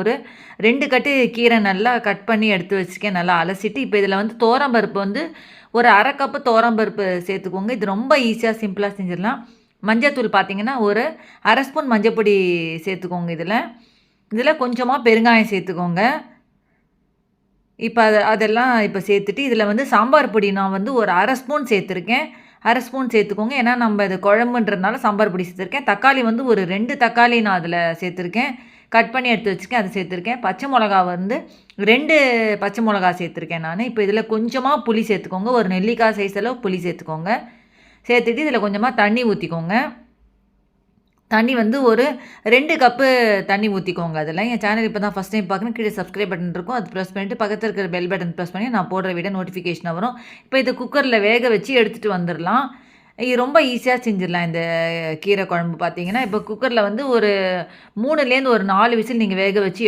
ஒரு ரெண்டு கட்டு கீரை நல்லா கட் பண்ணி எடுத்து வச்சுருக்கேன் நல்லா அலசிட்டு. இப்போ இதில் வந்து தோரம்பருப்பு வந்து ஒரு அரை கப்பு தோரம்பருப்பு சேர்த்துக்கோங்க. இது ரொம்ப ஈஸியாக சிம்பிளாக செஞ்சிடலாம். மஞ்சத்தூள் பார்த்தீங்கன்னா ஒரு அரை ஸ்பூன் மஞ்சப்பொடி சேர்த்துக்கோங்க இதில். இதில் கொஞ்சமாக பெருங்காயம் சேர்த்துக்கோங்க. இப்போ அது அதெல்லாம் இப்போ சேர்த்துட்டு இதில் வந்து சாம்பார் பொடி நான் வந்து ஒரு அரை ஸ்பூன் சேர்த்துருக்கேன். அரை ஸ்பூன் சேர்த்துக்கோங்க. ஏன்னா நம்ம இது குழம்புன்றதுனால சாம்பார் பொடி சேர்த்துருக்கேன். தக்காளி வந்து ஒரு ரெண்டு தக்காளி நான் அதில் சேர்த்துருக்கேன். கட் பண்ணி எடுத்து வச்சுருக்கேன் அதை சேர்த்துருக்கேன். பச்சை மிளகா வந்து ரெண்டு பச்சை மிளகா சேர்த்துருக்கேன் நான். இப்போ இதில் கொஞ்சமாக புளி சேர்த்துக்கோங்க. ஒரு நெல்லிக்காய் சைஸ் அளவு புளி சேர்த்துக்கோங்க. சேர்த்துட்டு இதில் கொஞ்சமாக தண்ணி ஊற்றிக்கோங்க தண்ணி வந்து ஒரு ரெண்டு கப்பு தண்ணி ஊற்றிக்கோங்க அதில். என் சேனல் இப்போ தான் ஃபஸ்ட் டைம் பார்க்கணும். கீழே சப்ஸ்கிரைப் பட்டன் இருக்கும். அது ப்ரெஸ் பண்ணிட்டு பக்கத்தில் இருக்கிற பெல் பட்டன் ப்ரெஸ் பண்ணி நான் போடுற வீடியோ நோட்டிஃபிகேஷன் வரும். இப்போ இதை குக்கரில் வேக வச்சு எடுத்துகிட்டு வந்துடலாம். ரொம்ப ஈஸியாக செஞ்சிடலாம். இந்த கீரை குழம்பு பார்த்தீங்கன்னா இப்போ குக்கரில் வந்து ஒரு மூணுலேருந்து ஒரு நாலு விசில் நீங்கள் வேக வச்சு